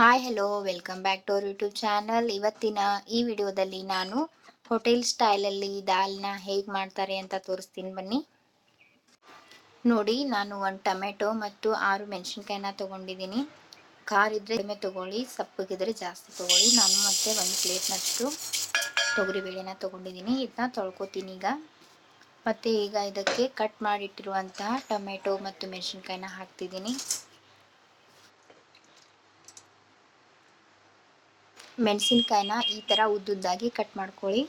Hi hello welcome back to our YouTube channel ಇವತ್ತಿನ ಈ ವಿಡಿಯೋದಲ್ಲಿ ನಾನು ಹೋಟೆಲ್ ಸ್ಟೈಲಲ್ಲಿ ದಾಲ್ನ ಹೇಗೆ ಮಾಡ್ತಾರೆ ಅಂತ ತೋರಿಸ್ತೀನಿ ಬನ್ನಿ. ನೋಡಿ, ನಾನು ಒಂದು ಟೊಮೆಟೊ ಮತ್ತು ಆರು ಮೆಣಸಿನ್ಕಾಯಿನ ತೊಗೊಂಡಿದ್ದೀನಿ. ಖಾರ ಇದ್ದರೆ ಕಡಿಮೆ ತೊಗೊಳ್ಳಿ, ಸಪ್ಪಗಿದ್ರೆ ಜಾಸ್ತಿ ತೊಗೊಳ್ಳಿ. ನಾನು ಮತ್ತೆ ಒಂದು ಪ್ಲೇಟ್ನಷ್ಟು ತೊಗರಿಬೇಳೆನ ತೊಗೊಂಡಿದ್ದೀನಿ. ಇದನ್ನ ತೊಳ್ಕೊತೀನಿ ಈಗ. ಮತ್ತು ಈಗ ಇದಕ್ಕೆ ಕಟ್ ಮಾಡಿಟ್ಟಿರುವಂತಹ ಟೊಮೆಟೊ ಮತ್ತು ಮೆಣಸಿನ್ಕಾಯಿನ ಹಾಕ್ತಿದ್ದೀನಿ. ಮೆಣಸಿನ್ಕಾಯಿನ ಈ ಥರ ಉದ್ದುದ್ದಾಗಿ ಕಟ್ ಮಾಡ್ಕೊಳ್ಳಿ.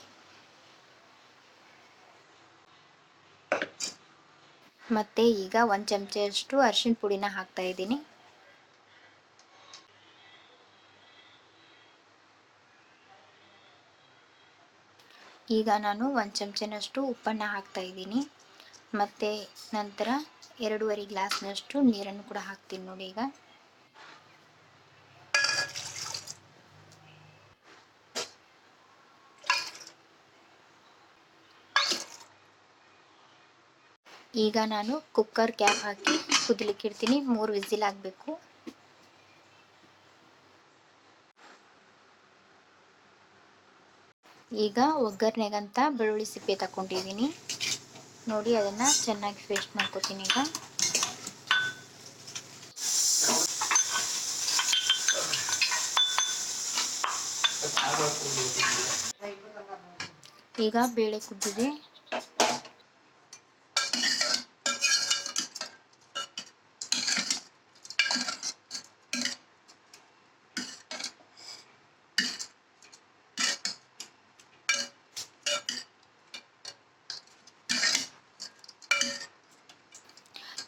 ಮತ್ತೆ ಈಗ ಒಂದು ಚಮಚದಷ್ಟು ಅರಶಿನ ಪುಡಿನ ಹಾಕ್ತಾ ಇದ್ದೀನಿ. ಈಗ ನಾನು ಒಂದು ಚಮಚನಷ್ಟು ಉಪ್ಪನ್ನು ಹಾಕ್ತಾ ಇದ್ದೀನಿ. ಮತ್ತು ನಂತರ ಎರಡೂವರೆ ಗ್ಲಾಸ್ನಷ್ಟು ನೀರನ್ನು ಕೂಡ ಹಾಕ್ತೀನಿ ನೋಡಿ ಈಗ. ಈಗ ನಾನು ಕುಕ್ಕರ್ ಕ್ಯಾಪ್ ಹಾಕಿ ಕುದಲಿಕ್ಕೆ ಇಡ್ತೀನಿ. ಮೂರು ವಿಸಿಲ್ ಆಗಬೇಕು. ಈಗ ಒಗ್ಗರಣೆಗಂತ ಬೆಳ್ಳುಳ್ಳಿ ಸಿಪ್ಪೆ ತಗೊಂಡಿದ್ದೀನಿ ನೋಡಿ, ಅದನ್ನು ಚೆನ್ನಾಗಿ ಪೇಸ್ಟ್ ಮಾಡ್ಕೋತೀನಿ ಈಗ. ಈಗ ಬೇಳೆ ಕುದ್ದಿದೆ.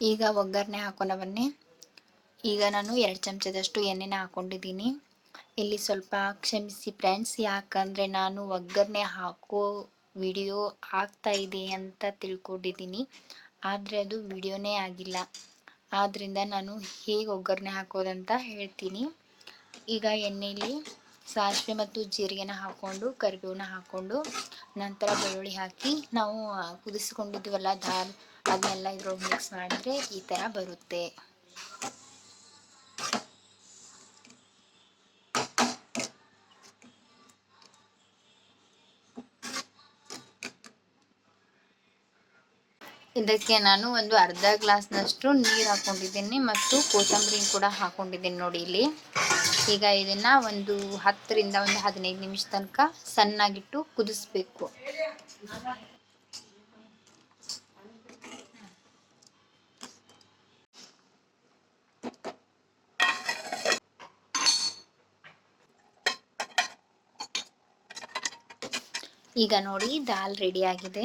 ಈಗ ಒಗ್ಗರಣೆ ಹಾಕೋಣ ಬನ್ನಿ. ಈಗ ನಾನು ಎರಡು ಚಮಚದಷ್ಟು ಎಣ್ಣೆನ ಹಾಕೊಂಡಿದ್ದೀನಿ. ಇಲ್ಲಿ ಸ್ವಲ್ಪ ಕ್ಷಮಿಸಿ ಫ್ರೆಂಡ್ಸ್ ಯಾಕಂದರೆ ನಾನು ಒಗ್ಗರಣೆ ಹಾಕೋ ವಿಡಿಯೋ ಆಗ್ತಾ ಇದೆ ಅಂತ ತಿಳ್ಕೊಂಡಿದ್ದೀನಿ. ಆದರೆ ಅದು ವಿಡಿಯೋನೇ ಆಗಿಲ್ಲ. ಆದ್ದರಿಂದ ನಾನು ಹೇಗೆ ಒಗ್ಗರಣೆ ಹಾಕೋದಂತ ಹೇಳ್ತೀನಿ. ಈಗ ಎಣ್ಣೆಯಲ್ಲಿ ಸಾಸಿವೆ ಮತ್ತು ಜೀರಿಗೆನ ಹಾಕ್ಕೊಂಡು ಕರಿಬೇವನ್ನ ಹಾಕ್ಕೊಂಡು ನಂತರ ಬೆಳ್ಳುಳ್ಳಿ ಹಾಕಿ ನಾವು ಕುದಿಸ್ಕೊಂಡಿದ್ದೀವಲ್ಲ ದಾಲ್, ಅದನ್ನೆಲ್ಲ ಇದ್ರೊಳಗೆ ಮಿಕ್ಸ್ ಮಾಡಿದ್ರೆ ಈ ಥರ ಬರುತ್ತೆ. ಇದಕ್ಕೆ ನಾನು ಒಂದು ಅರ್ಧ ಗ್ಲಾಸ್ನಷ್ಟು ನೀರು ಹಾಕೊಂಡಿದ್ದೀನಿ ಮತ್ತು ಕೊತ್ತಂಬರಿ ಕೂಡ ಹಾಕೊಂಡಿದ್ದೀನಿ ನೋಡಿ ಇಲ್ಲಿ. ಈಗ ಇದನ್ನ ಒಂದು ಹತ್ತರಿಂದ ಒಂದು ಹದಿನೈದು ನಿಮಿಷ ತನಕ ಸಣ್ಣಾಗಿಟ್ಟು ಕುದಿಸ್ಬೇಕು. ಈಗ ನೋಡಿ ದಾಲ್ ರೆಡಿ ಆಗಿದೆ.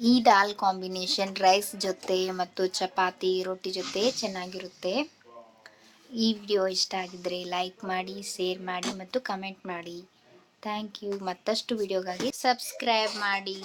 ಈ ದಾಲ್ ಕಾಂಬಿನೇಷನ್ ರೈಸ್ ಜೊತೆ ಮತ್ತು ಚಪಾತಿ, ರೊಟ್ಟಿ ಜೊತೆ ಚೆನ್ನಾಗಿರುತ್ತೆ. ಈ ವಿಡಿಯೋ ಇಷ್ಟ ಆಗಿದ್ರೆ ಲೈಕ್ ಮಾಡಿ, ಶೇರ್ ಮಾಡಿ ಮತ್ತು ಕಮೆಂಟ್ ಮಾಡಿ. Thank you. ಮತ್ತಷ್ಟು ವಿಡಿಯೋಗಾಗಿ ಸಬ್ಸ್ಕ್ರೈಬ್ ಮಾಡಿ.